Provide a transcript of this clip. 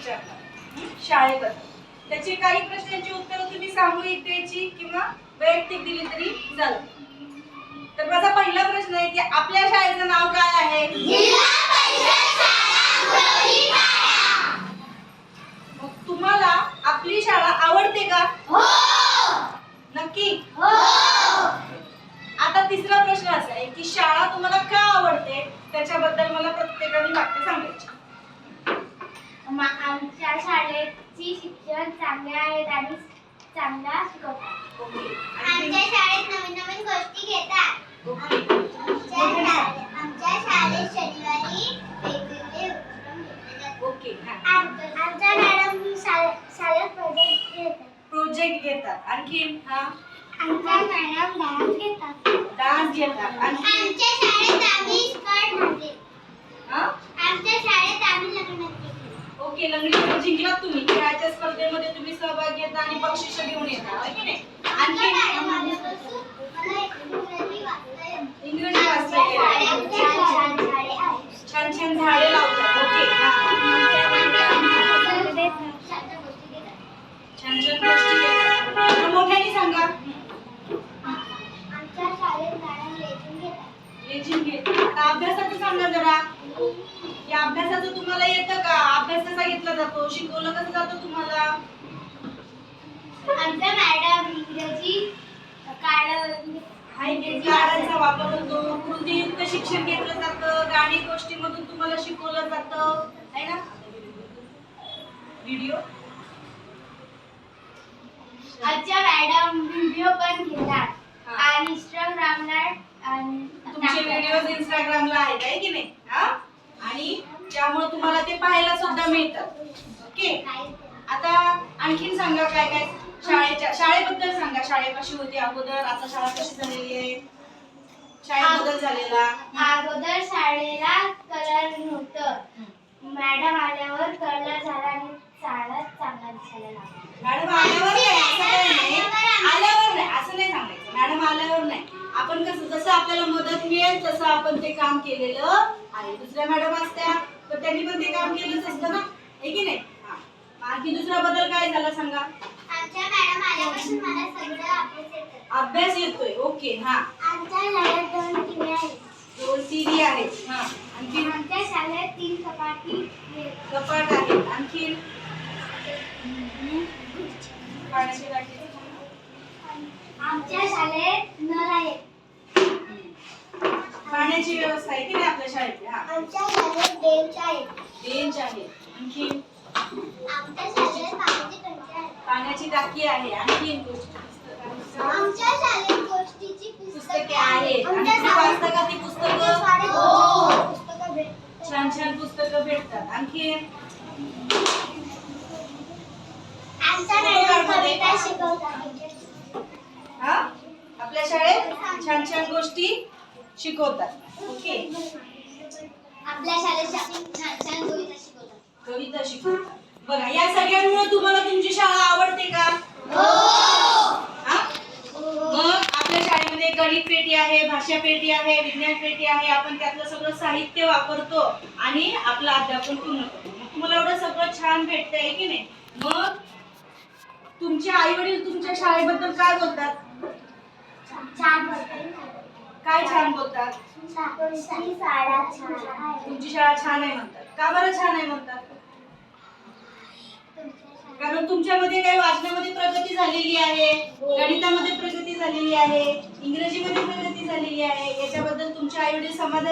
विचारणार. हं? शाळेबद्दल. त्याची काही प्रश्नांची उत्तरं तुम्ही सामूहिक द्यायची किंवा वैयक्तिक दिली तरी चालेल. तर माझा पहिला प्रश्न आहे की आपल्या शाळेचं नाव काय आहे? मग तुम्हाला आपली शाळा आवडते का? नक्की? आता तिसरा प्रश्न असा आहे की शाळा तुम्हाला का आवडते? त्याच्याबद्दल मला प्रत्येकाने वाक्य सांगायचे. आमच्या शाळेची शिक्षण चांगले आहेत आणि चांगला शिकवतात. ओके. आमच्या आणखी- शाळेत नवीन नवीन गोष्टी घेतात. ओके. आमच्या शाळेत शनिवारी वेगवेगळे उपक्रम घेतले जातात. ओके हा. आम- आमच्या मॅडम शाळेत प्रोजेक्ट घेतात. प्रोजेक्ट घेतात. आणखी हा? आमच्या मॅडम डान्स घेतात. डान्स घेतात. आणखी आमच्या शाळेत आम्ही स्पर्ट घातले हा आमच्या शाळेत आम्ही लग्न केले लंगडी जिंकलात तुम्ही खेळाच्या स्पर्धेमध्ये तुम्ही सहभाग घेता आणि बक्षीस घेऊन येता की नाही? आणखी इंग्रजी वाचता. छान छान झाडे लावतात. ओके. छान छान गोष्टी घेतात आता मोठ्याने सांगा. लेझिम घेतात. लेझिम घेतात. आता अभ्यासाचं सांगा जरा. या अभ्यासाचं तुम्हाला येतं का? अभ्यास कसा घेतला जातो. शिकवलं कसं जातं तुम्हाला? आमच्या मॅडम इंग्रजी कार्डाचा वापर होतो कृतीयुक्त शिक्षण घेतलं जातं. गाणी गोष्टीमधून तुम्हाला शिकवलं जातं. आहे ना? व्हिडिओ आमच्या मॅडम व्हिडिओ पण घेतात. आणि इंस्टाग्रामला आणि तुमचे व्हिडिओ इंस्टाग्रामला आहेत आहे की नाही? हा? आणि त्यामुळे तुम्हाला ते पाहायला सुद्धा मिळतात ओके? आता आणखीन सांगा काय काय शाळेच्या शाळेबद्दल सांगा. शाळेपाशी होती अगोदर आता शाळा कशी झालेली आहे? शाळेत बदल झालेला. अगोदर शाळेला कलर नव्हतं. मॅडम आल्यावर कलर झाला आणि शाळा चांगला दिसायला लागला मॅडम आल्यावर नाही असं काही नाही. आल्यावर नाही असं नाही सांगायचं. मॅडम आल्यावर नाही. आपण कसं जसं आपल्याला मदत मिळेल तसं आपण ते काम केलेलं आहे. दुसऱ्या मॅडम असत्या तर त्यांनी पण ते काम केलंच असतं ना? हे की नाही? हा. आणखी दुसरा बदल काय झाला सांगा? आमच्या मॅडम आल्यापासून मला सगळं अभ्यास येतं अभ्यास येतोय. ओके हा. आमच्या शाळेत दोन टीव्ही आहेत. दोन टीव्ही आहेत. हा. आणखी आमच्या शाळेत तीन कपाटी. कपाट आहेत. आणखी पाण्याची आमच्या शाळेत नळ आहेत पाण्याची व्यवस्था आहे की नाही आपल्या शाळेत हा. आमच्या शाळेत बेंच आहेत बेंच आहे. आणखी? आमच्या शाळेत पाण्याची टंकी आहे. पाण्याची टाकी आहे. आणखी आमच्या शाळेत गोष्टीची पुस्तके आहेत. आमच्या तुम्ही शाळेत वाचता का ती आमच्या पुस्तकं? शाळेत हो. पुस्तकं भेटतात. छान छान पुस्तकं भेटतात. आणखी? आमच्या मॅडम कविता शिकवतात. हा? आपल्या शाळेत? छान छान गोष्टी? शिकवतात. ओके आपल्या शाळेत छान छान कविता शिकवतात. कविता शिकवतात. बघा या सगळ्यांमुळे तुम्हाला तुमची शाळा आवडते का? हा? मग आपल्या शाळेमध्ये गणित पेटी आहे भाषा पेटी आहे विज्ञान पेटी आहे आपण त्यातलं सगळं साहित्य वापरतो आणि आपलं अध्यापन पूर्ण करतो. मग तुम्हाला एवढं सगळं छान भेटतंय की नाही? मग तुमचे आई वडील तुमच्या शाळेबद्दल काय बोलतात? छान बोलतात. काय छान बोलतात? तुमची शाळा छान आहे. म्हणतात. का बरं छान आहे म्हणतात? कारण तुमच्यामध्ये काही वाचण्यामध्ये प्रगती झालेली आहे गणितामध्ये प्रगती झालेली आहे इंग्रजीमध्ये प्रगती झालेली आहे. याच्याबद्दल तुमचे आई वडील समाधान